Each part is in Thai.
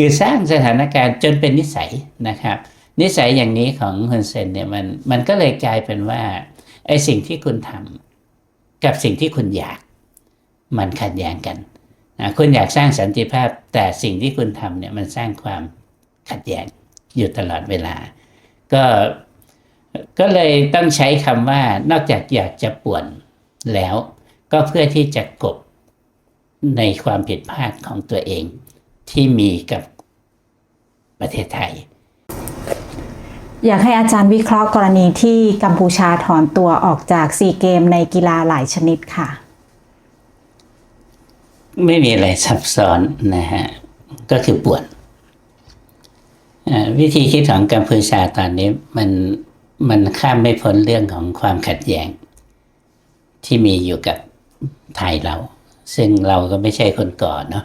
คือสร้างสถานการณ์จนเป็นนิสัยนะครับ นิสัยอย่างนี้ของฮุนเซนเนี่ยมันมันก็เลยกลายเป็นว่าไอสิ่งที่คุณทำกับสิ่งที่คุณอยากมันขัดแย้งกันนะคุณอยากสร้างสันติภาพแต่สิ่งที่คุณทำเนี่ยมันสร้างความขัดแย้งอยู่ตลอดเวลา ก็ก็เลยต้องใช้คำว่านอกจากอยากจะป่วนแล้ว ก็เพื่อที่จะกบในความผิดพลาดของตัวเอง ที่มีกับประเทศไทย อยากให้อาจารย์วิเคราะห์กรณีที่กัมพูชาถอนตัวออกจากซีเกมในกีฬาหลายชนิดค่ะ ไม่มีอะไรซับซ้อนนะฮะ ก็คือป่วนอ่าวิธีคิดของกัมพูชาตอนนี้มันมันข้ามไม่พ้นเรื่องของความขัดแย้ง ที่มีอยู่กับไทยเรา ซึ่งเราก็ไม่ใช่คนก่อเนาะ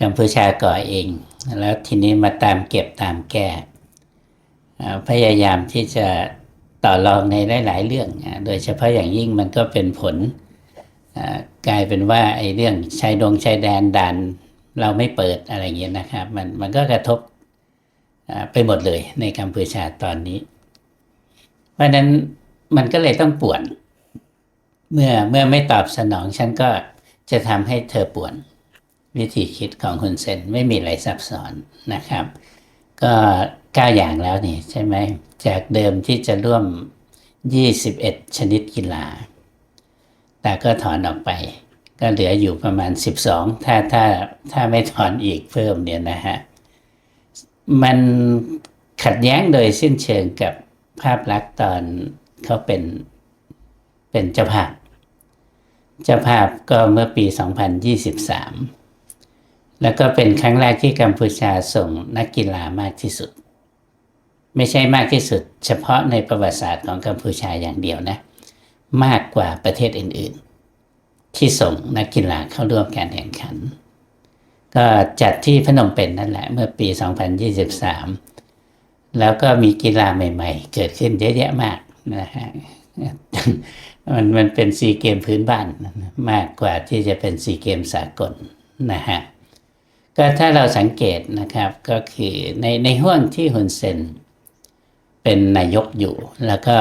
กัมพูชาก่อเอง แล้วทีนี้มาตามเก็บตามแก้อ่พยายามที่จะต่อรองในหลาย ๆ เรื่อง โดยเฉพาะอย่างยิ่งมันก็เป็นผลกลายเป็นว่าไอ้เรื่องชายดงชายแดนด่านเราไม่เปิดอะไรเงี้ยนะครับ มันมันก็กระทบไปหมดเลยในกัมพูชาตอนนี้ เพราะฉะนั้นมันก็เลยต้องป่วน เมื่อเมื่อไม่ตอบสนองฉันก็จะทำให้เธอป่วน วิธีคิดของคุณเซนไม่มีอะไรซับซ้อนนะครับ ก็เก้าอย่างแล้วนี่ใช่ไหมจากเดิมที่จะร่วม 21 ชนิดกีฬา แต่ก็ถอนออกไป ก็เหลืออยู่ประมาณ 12 ถ้าถ้าถ้าไม่ถอนอีกเพิ่มเนี่ยนะฮะ มันขัดแย้งโดยสิ้นเชิงกับภาพลักษณ์ตอนเขาเป็นเป็นเจ้าภาพ เจ้าภาพก็เมื่อปี 2023 แล้วก็เป็นครั้งแรกที่กัมพูชาส่งนักกีฬามากที่สุด ไม่ใช่มากที่สุด เฉพาะในประวัติศาสตร์ของกัมพูชาอย่างเดียวนะ มากกว่าประเทศอื่นๆ ที่ส่งนักกีฬาเข้าร่วมการแข่งขัน ก็จัดที่พนมเปญนนั่นแหละเมื่อปี 2023 แล้วก็มีกีฬาใหม่ๆ เกิดขึ้นเยอะแยะมากนะฮะมันมันเป็นซีเกมพื้นบ้านมากกว่าที่จะเป็นซีเกมสากลนะฮะ ก็ถ้าเราสังเกตนะครับก็คือในในห่วงที่ฮุนเซนเป็นนายกอยู่ แล้วก็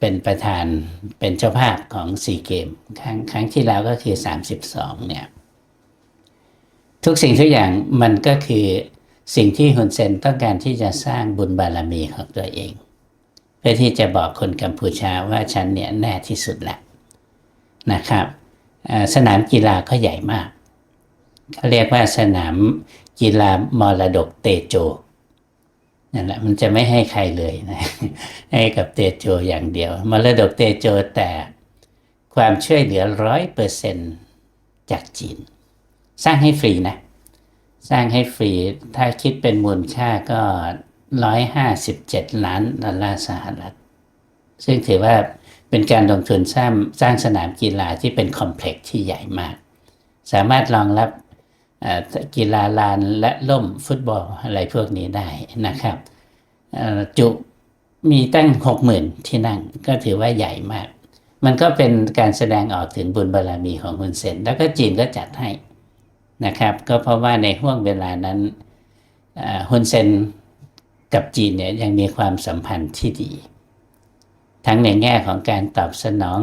เป็นประธานเป็นเจ้าภาพของซีเกมครั้งครั้งที่แล้วก็คือ 32 เนี่ย ทุกสิ่งทุกอย่างมันก็คือสิ่งที่ฮุนเซนต้องการที่จะสร้างบุญบารมีของตัวเอง เพื่อที่จะบอกคนกัมพูชาว่าฉันเนี่ยแน่ที่สุดแหละนะครับ สนามกีฬาก็ใหญ่มาก เขาเรียกว่าสนามกีฬามรดกเตโจนั่นแหละมันจะไม่ให้ใครเลยนะให้กับเตโจอย่างเดียว มรดกเตโจแต่ความช่วยเหลือร้อยเปอร์เซนจากจีน สร้างให้ฟรีนะ สร้างให้ฟรี ถ้าคิดเป็นมูลค่าก็ร้อยห้าสิบเจ็ดล้านดอลลาร์สหรัฐ ซึ่งถือว่าเป็นการลงทุนสร้างสร้างสนามกีฬาที่เป็นคอมเพล็กซ์ที่ใหญ่มาก สามารถรองรับ กีฬาลานและล่มฟุตบอลอะไรพวกนี้ได้นะครับจุมีตั้งหกหมื่นที่นั่งก็ถือว่าใหญ่มาก มันก็เป็นการแสดงออกถึงบุญบารรมีของฮุนเซนแล้วก็จีนก็จัดให้นะครับ ก็เพราะว่าในห่วงเวลานั้นฮุนเซนกับจีนเนี่ยยังมีความสัมพันธ์ที่ดี ทั้งในแง่ของการตอบสนอง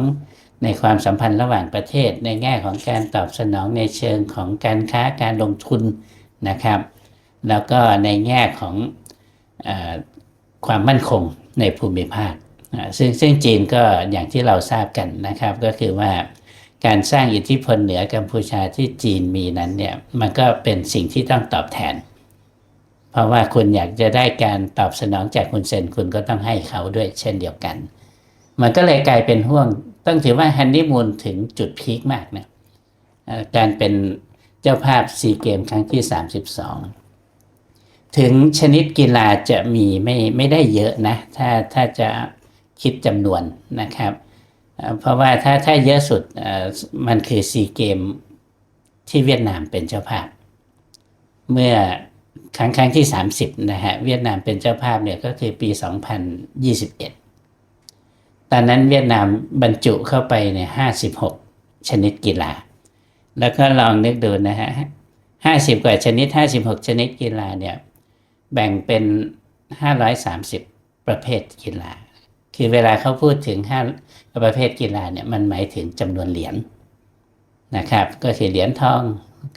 ในความสัมพันธ์ระหว่างประเทศ ในแง่ของการตอบสนองในเชิงของการค้าการลงทุนนะครับ แล้วก็ในแง่ของอความมั่นคงในภูมิภาคซึ่งซึ่งจีนก็อย่างที่เราทราบกันนะครับ ก็คือว่าการสร้างอิทธิพลเหนือกัมพูชาที่จีนมีนั้นเนี่ยมันก็เป็นสิ่งที่ต้องตอบแทน เพราะว่าคุณอยากจะได้การตอบสนองจากคุณเซนคุณก็ต้องให้เขาด้วยเช่นเดียวกัน มันก็เลยกลายเป็นห่วง ต้องถือว่าฮันนีมูนถึงจุดพีคมากนะเอ่อการเป็นเจ้าภาพซีเกมครั้งที่ 32 ถึงชนิดกีฬาจะมีไม่ไม่ได้เยอะนะ ถ้าถ้าจะคิดจำนวนนะครับ เพราะว่าถ้าถ้าเยอะสุดมันคือซีเกมที่เวียดนามเป็นเจ้าภาพ เมื่อครั้งครั้งที่ 30 นะฮะ เวียดนามเป็นเจ้าภาพเนี่ยก็คือปี 2021 ตอนนั้นเวียดนามบรรจุเข้าไปใน56ชนิดกีฬา แล้วก็ลองนึกดูนะฮะห้าสิบกว่าชนิดห้าสิบหกชนิดกีฬาเนี่ยแบ่งเป็นห้าร้อยสามสิบประเภทกีฬา คือเวลาเขาพูดถึงห้าประเภทกีฬาเนี่ยมันหมายถึงจำนวนเหรียญนะครับ ก็คือเหรียญทอง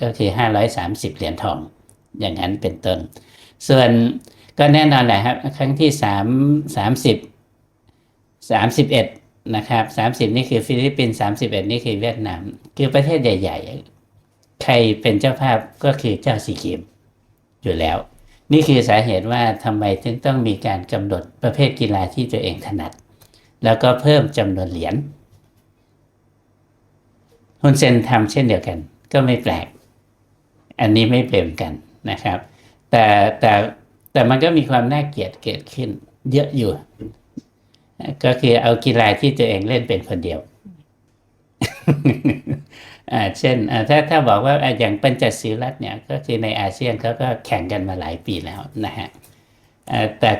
ก็คือห้าร้อยสามสิบเหรียญทอง อย่างนั้นเป็นต้น ส่วนก็แน่นอนแหละครับ ครั้งที่สาม สามสิบเอ็ดนะครับสามสิบนี่คือฟิลิปปินส์สามสิบเอ็ดนี่คือเวียดนาม คือประเทศใหญ่ ๆ ใครเป็นเจ้าภาพก็คือเจ้าซีเกมอยู่แล้ว นี่คือสาเหตุว่าทำไมถึงต้องมีการกำหนดประเภทกีฬาที่ตัวเองถนัด แล้วก็เพิ่มจำนวนเหรียญฮุนเซนทำเช่นเดียวกัน ก็ไม่แปลก อันนี้ไม่เปลี่ยนกันนะครับ แต่แต่แต่มันก็มีความน่าเกลียดเกิดขึ้นเยอะอยู่ ก็คือเอากีฬาที่ตัวเองเล่นเป็นคนเดียวเช่นถ้าถ้าบอกว่าอย่างปัญจศีลัตเนี่ยก็คือในอาเซียนเขาก็แข่งกันมาหลายปีแล้วนะฮะแต่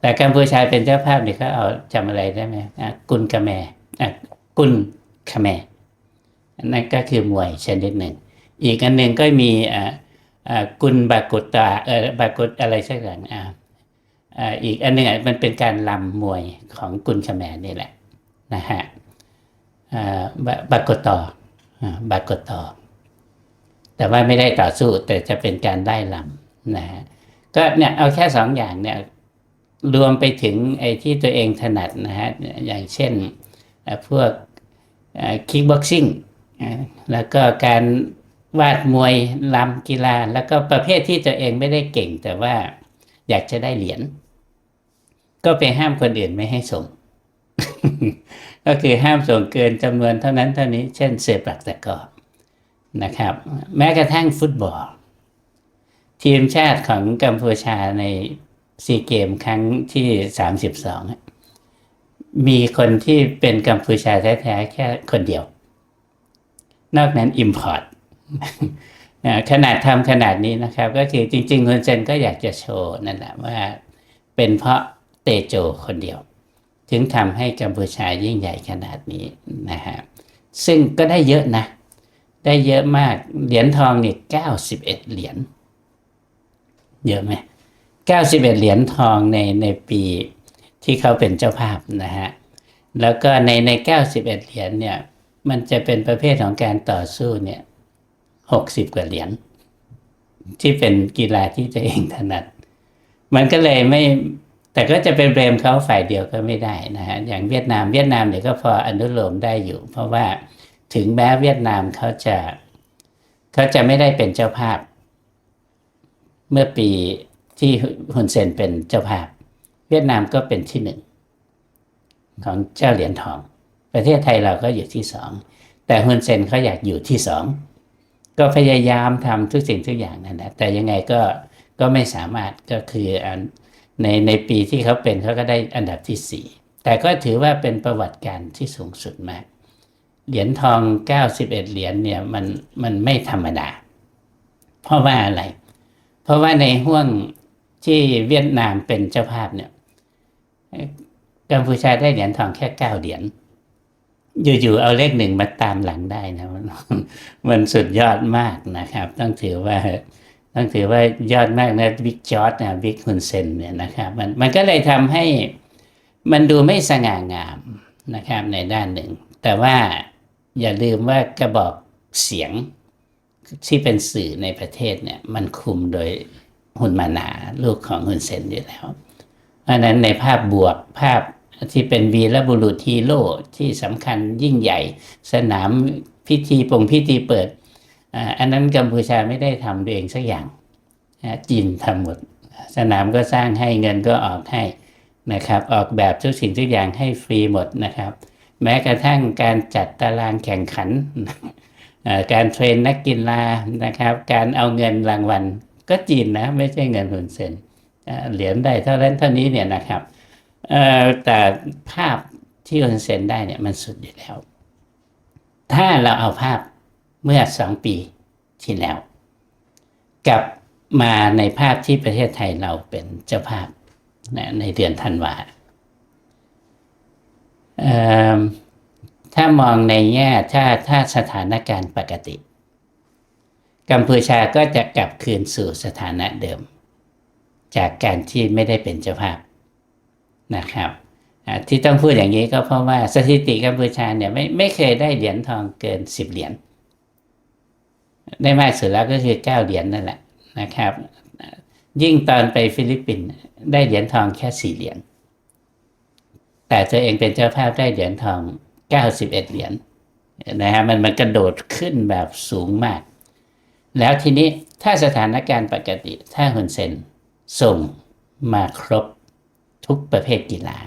แต่กัมพูชาเป็นเจ้าภาพเนี่ยเขาเอาจำอะไรได้ไหมกุนกะแมอ่ากุนคาแมนั่นก็คือมวยชนิดหนึ่ง อีกอันหนึ่งก็มีกุนบากุตตาบากุตอะไรสักอย่าง อีกอันหนึ่งมันเป็นการลำมวยของกุนคาแมนี่แหละนะฮะบาบากุตตออ่าบากดต่อแต่ว่าไม่ได้ต่อสู้แต่จะเป็นการได้ลำนะฮะก็เนี่ยเอาแค่สองอย่างเนี่ยรวมไปถึงไอ้ที่ตัวเองถนัดนะฮะอย่างเช่นพวกคิกบ็อกซิ่งแล้วก็การวาดมวยลำกีฬา แล้วก็ประเภทที่ตัวเองไม่ได้เก่งแต่ว่าอยากจะได้เหรียญ ก็ไปห้ามคนอื่นไม่ให้ส่ง ก็คือห้ามส่งเกินจำนวนเท่านั้นเท่านี้ เช่นเซปักตะกร้อนะครับ แม้กระทั่งฟุตบอล ทีมชาติของกัมพูชาในซีเกมครั้งที่สามสิบสองมีคนที่เป็นกัมพูชาแท้ๆแค่คนเดียว นอกนั้นอิมพอร์ตขนาดทำขนาดนี้นะครับ ก็คือจริง ๆคุณเซนก็อยากจะโชว์นั่นแหละว่าเป็นเพราะ เตโจคนเดียว ถึงทำให้กัมพูชายิ่งใหญ่ขนาดนี้นะฮะซึ่งก็ได้เยอะนะ ได้เยอะมาก เหรียญทองเนี่ยเก้าสิบเอ็ดเหรียญเยอะไหมเก้าสิบเอ็ดเหรียญทองในในปีที่เขาเป็นเจ้าภาพนะฮะแล้วก็ในในเก้าสิบเอ็ดเหรียญเนี่ยมันจะเป็นประเภทของการต่อสู้เนี่ยหกสิบกว่าเหรียญที่เป็นกีฬาที่ตัวเองถนัด มันก็เลยไม่ แต่ก็จะเป็นเบรมเขาฝ่ายเดียวก็ไม่ได้นะฮะอย่างเวียดนามเวียดนามเนี่ยก็พออนุโลมได้อยู่ เพราะว่าถึงแม้เวียดนามเขาจะเขาจะไม่ได้เป็นเจ้าภาพ เมื่อปีที่ฮุนเซนเป็นเจ้าภาพ เวียดนามก็เป็นที่หนึ่งของเจ้าเหรียญทอง ประเทศไทยเราก็อยู่ที่สองแต่ฮุนเซนเขาอยากอยู่ที่สองก็พยายามทำทุกสิ่งทุกอย่างนั่นแหละแต่ยังไงก็ก็ไม่สามารถก็คืออัน ในในปีที่เขาเป็นเขาก็ได้อันดับที่สี่แต่ก็ถือว่าเป็นประวัติการที่สูงสุดมาก เหรียญทอง 91 เหรียญเนี่ยมันมันไม่ธรรมดา เพราะว่าอะไร เพราะว่าในห่วงที่เวียดนามเป็นเจ้าภาพเนี่ยกัมพูชาได้เหรียญทองแค่เก้าเหรียญอยู่ๆเอาเลขหนึ่งมาตามหลังได้นะมันมันสุดยอดมากนะครับ ต้องถือว่า ต้องถือว่ายอดมากนะบิ๊กจอร์ดนะบิ๊กฮุนเซนเนี่ยนะครับมันมันก็เลยทำให้มันดูไม่สง่างามนะครับในด้านหนึ่ง แต่ว่าอย่าลืมว่ากระบอกเสียงที่เป็นสื่อในประเทศเนี่ยมันคุมโดยฮุนมานาลูกของฮุนเซนอยู่แล้ว เพราะฉะนั้นในภาพบวกภาพที่เป็นวีรบุรุษฮีโร่ที่สำคัญยิ่งใหญ่ สนามพิธีปงพิธีเปิด อันนั้นกัมพูชาไม่ได้ทำเองสักอย่างจีนทำหมด สนามก็สร้างให้เงินก็ออกให้นะครับออกแบบทุกสิ่งทุกอย่างให้ฟรีหมดนะครับ แม้กระทั่งการจัดตารางแข่งขัน การเทรนนักกีฬานะครับ การเอาเงินรางวัลก็จีนนะไม่ใช่เงินหุนเซนเหรียญได้เท่านั้นเท่านี้เนี่ยนะครับแต่ภาพที่หุนเซนได้เนี่ยมันสุดอยู่แล้ว ถ้าเราเอาภาพ เมื่อสองปีที่แล้ว กลับมาในภาพที่ประเทศไทยเราเป็นเจ้าภาพนะในเดือนธันวาถ้ามองในแง่ถ้าถ้าสถานการณ์ปกติ กัมพูชาก็จะกลับคืนสู่สถานะเดิม จากการที่ไม่ได้เป็นเจ้าภาพนะครับที่ต้องพูดอย่างนี้ก็เพราะว่าสถิติกัมพูชาเนี่ยไม่ไม่เคยได้เหรียญทองเกินสิบเหรียญ ได้มากสุดแล้วก็คือเก้าเหรียญนั่นแหละนะครับ ยิ่งตอนไปฟิลิปปินส์ได้เหรียญทองแค่สี่เหรียญแต่ตัวเองเป็นเจ้าภาพได้เหรียญทองเก้าสิบเอ็ดเหรียญนะฮะมันมันกระโดดขึ้นแบบสูงมาก แล้วทีนี้ถ้าสถานการณ์ปกติถ้าฮุนเซนส่งมาครบทุกประเภทกีฬา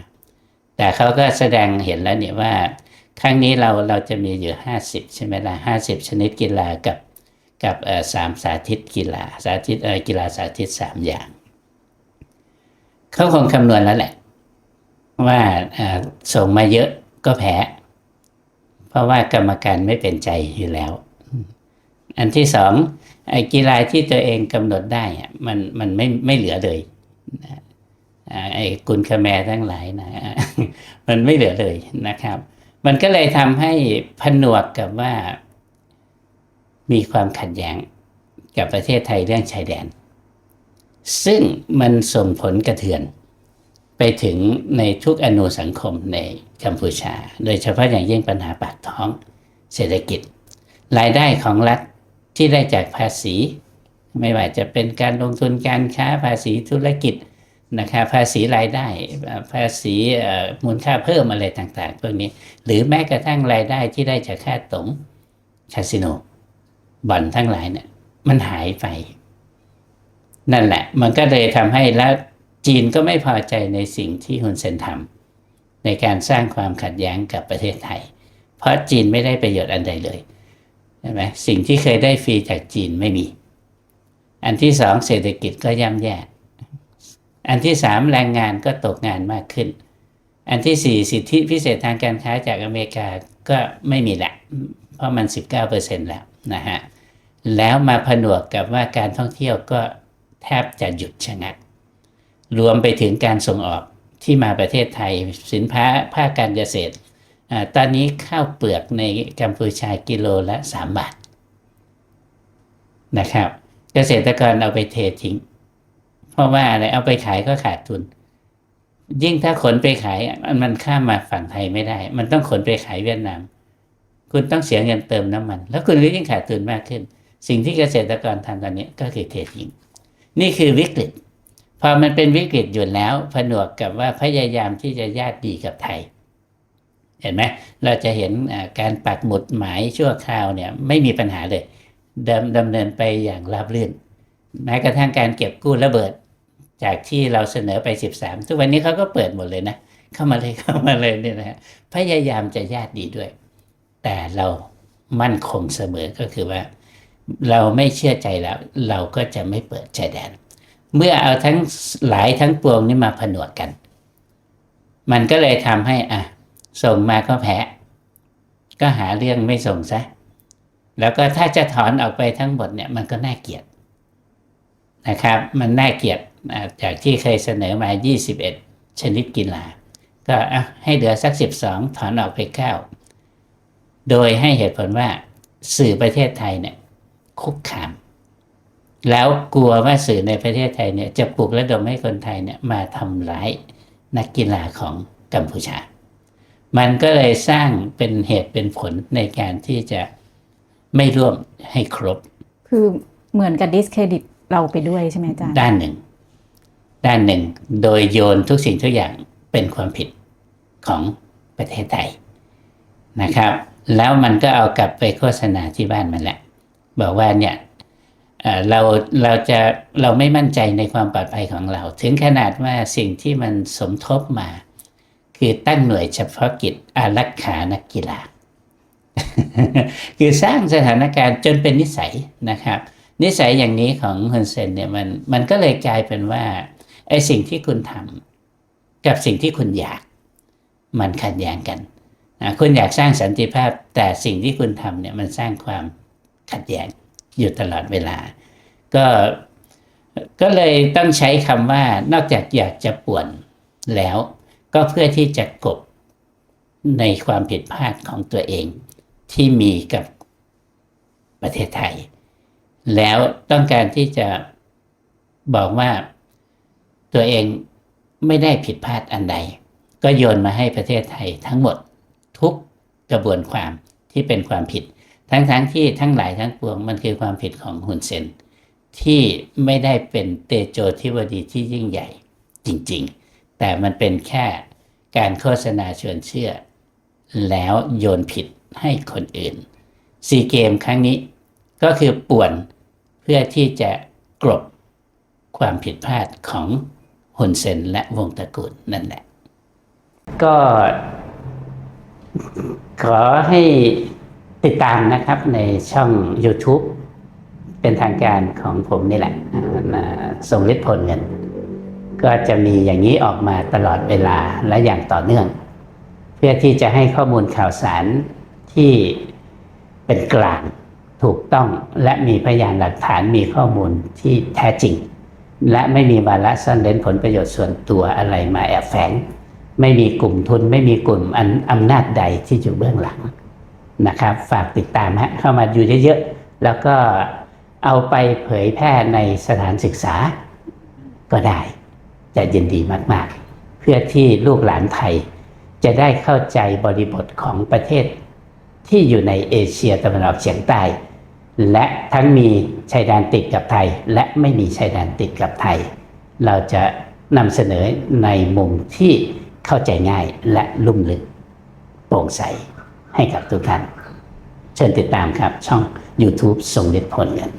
แต่เขาก็แสดงเห็นแล้วเนี่ยว่า ครั้งนี้เราเราจะมีอยู่ห้าสิบใช่ไหมล่ะห้าสิบชนิดกีฬากับ กับสามสาธิตกีฬาสาธิตกีฬาสาธิตสามอย่างเขาคงคำนวณแล้วแหละ ว่าส่งมาเยอะก็แพ้ เพราะว่ากรรมการไม่เป็นใจอยู่แล้ว อันที่สองไอ้กีฬาที่ตัวเองกำหนดได้มันมันไม่ไม่เหลือเลยไอ้กุลคแมทั้งหลายนะมันไม่เหลือเลยนะครับ มันก็เลยทำให้ผนวกกับว่า มีความขัดแย้งกับประเทศไทยเรื่องชายแดน ซึ่งมันส่งผลกระเทือน ไปถึงในทุกอนุสังคมในกัมพูชา โดยเฉพาะอย่างยิ่งปัญหาปากท้องเศรษฐกิจ รายได้ของรัฐที่ได้จากภาษี ไม่ว่าจะเป็นการลงทุนการค้าภาษีธุรกิจนะครับภาษีรายได้ภาษีมูลค่าเพิ่มอะไรต่างๆพวกนี้ หรือแม้กระทั่งรายได้ที่ได้จากค่าตงคาสิโน บ่อนทั้งหลายเนี่ย มันหายไป นั่นแหละ มันก็เลยทำให้แล้วจีนก็ไม่พอใจในสิ่งที่ฮุนเซนทำในการสร้างความขัดแย้งกับประเทศไทย เพราะจีนไม่ได้ประโยชน์อันใดเลยใช่ไหมสิ่งที่เคยได้ฟรีจากจีนไม่มี อันที่สองเศรษฐกิจก็ย่ำแย่อันที่สามแรงงานก็ตกงานมากขึ้น อันที่สี่สิทธิพิเศษทางการค้าจากอเมริกาก็ไม่มีละ เพราะมันสิบเก้าเปอร์เซ็นแล้ว นะฮะแล้วมาผนวกกับว่าการท่องเที่ยวก็แทบจะหยุดชะงัก รวมไปถึงการส่งออกที่มาประเทศไทยสินค้าภาคการเกษตรอตอนนี้ข้าวเปลือกในกัมพูชากิโลละสามบาทนะครับ เกษตรกรเอาไปเททิ้ง เพราะว่าอะไรเอาไปขายก็ขาดทุน ยิ่งถ้าขนไปขายมันมันข้ามมาฝั่งไทยไม่ได้ มันต้องขนไปขายเวียดนาม คุณต้องเสียเงินเติมน้ำมัน แล้วคุณก็ยิ่งขาดทุนมากขึ้น สิ่งที่เกษตรกรทำตอนนี้ก็คือเททิ้งนี่คือวิกฤต พอมันเป็นวิกฤตอยู่แล้วผนวกกับว่าพยายามที่จะญาติดีกับไทย เห็นไหมเราจะเห็นการปักหมุดหมายชั่วคราวเนี่ยไม่มีปัญหาเลยดำดำเนินไปอย่างราบรื่นแม้กระทั่งการเก็บกู้ระเบิด จากที่เราเสนอไป 13 ทุกวันนี้เขาก็เปิดหมดเลยนะ เข้ามาเลยเข้ามาเลยเนี่ยนะฮะพยายามจะญาติดีด้วย แต่เรามั่นคงเสมอก็คือว่า เราไม่เชื่อใจแล้ว เราก็จะไม่เปิดชายแดน เมื่อเอาทั้งหลายทั้งปวงนี่มาผนวกกัน มันก็เลยทำให้อะส่งมาก็แพ้ ก็หาเรื่องไม่ส่งซะ แล้วก็ถ้าจะถอนออกไปทั้งหมดเนี่ยมันก็น่าเกลียดนะครับ มันน่าเกลียดจากที่เคยเสนอมา 21 ชนิดกีฬา ก็อะให้เหลือสัก 12 ถอนออกไป 9 โดยให้เหตุผลว่าสื่อประเทศไทยเนี่ยคุกคาม แล้วกลัวว่าสื่อในประเทศไทยเนี่ยจะปลุกระดมให้คนไทยเนี่ยมาทำร้ายนักกีฬาของกัมพูชา มันก็เลยสร้างเป็นเหตุเป็นผลในการที่จะไม่ร่วมให้ครบ คือเหมือนกับดิสเครดิตเราไปด้วยใช่ไหมอาจารย์ ด้านหนึ่ง ด้านหนึ่ง โดยโยนทุกสิ่งทุกอย่างเป็นความผิดของประเทศไทยนะครับ แล้วมันก็เอากลับไปโฆษณาที่บ้านมันแหละ บอกว่าเนี่ยเราเราจะเราไม่มั่นใจในความปลอดภัยของเรา ถึงขนาดว่าสิ่งที่มันสมทบมา คือตั้งหน่วยเฉพาะกิจอารักขานักกีฬา คือสร้างสถานการณ์จนเป็นนิสัยนะครับ นิสัยอย่างนี้ของฮุนเซนเนี่ยมันมันก็เลยกลายเป็นว่าไอ้สิ่งที่คุณทำกับสิ่งที่คุณอยาก มันขัดแย้งกัน คุณอยากสร้างสันติภาพ แต่สิ่งที่คุณทำเนี่ยมันสร้างความขัดแย้งอยู่ตลอดเวลา ก็ก็เลยต้องใช้คำว่านอกจากอยากจะป่วนแล้ว ก็เพื่อที่จะกบในความผิดพลาดของตัวเองที่มีกับประเทศไทย แล้วต้องการที่จะบอกว่าตัวเองไม่ได้ผิดพลาดอันใด ก็โยนมาให้ประเทศไทยทั้งหมด ทุกกระบวนความที่เป็นความผิด ทั้งๆทที่ทั้งหลายทั้งปวงมันคือความผิดของฮุนเซนที่ไม่ได้เป็นเตโจทิวดีที่ยิ่งใหญ่จริงๆ แต่มันเป็นแค่การโฆษณาชวนเชื่อ แล้วโยนผิดให้คนอื่นซีเกมครั้งนี้ก็คือป่วนเพื่อที่จะกลบความผิดพลาดของฮุนเซนและวงตระกูลนั่นแหละ ก็ ขอให้ติดตามนะครับในช่อง YouTube เป็นทางการของผมนี่แหละอ่าทรงฤทธิ์พลเงิน ก็จะมีอย่างนี้ออกมาตลอดเวลาและอย่างต่อเนื่อง เพื่อที่จะให้ข้อมูลข่าวสารที่เป็นกลางถูกต้องและมีพยานหลักฐานมีข้อมูลที่แท้จริง และไม่มีวาระซ่อนเร้นผลประโยชน์ส่วนตัวอะไรมาแอบแฝง ไม่มีกลุ่มทุนไม่มีกลุ่มอำนาจใดที่อยู่เบื้องหลังนะครับ ฝากติดตามฮะเข้ามาอยู่เยอะๆ แล้วก็เอาไปเผยแพร่ในสถานศึกษาก็ได้ จะยินดีมากๆ เพื่อที่ลูกหลานไทย จะได้เข้าใจบริบทของประเทศที่อยู่ในเอเชียตะวันออกเฉียงใต้ และทั้งมีชายแดนติดกับไทย และไม่มีชายแดนติดกับไทย เราจะนำเสนอในมุมที่ เข้าใจง่ายและลุ่มลึกโปร่งใสให้กับทุกท่าน เชิญติดตามครับช่อง YouTube ทรงฤทธิ์ผลกัน